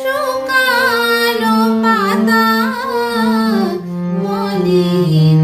শুকালো পাতা মলিন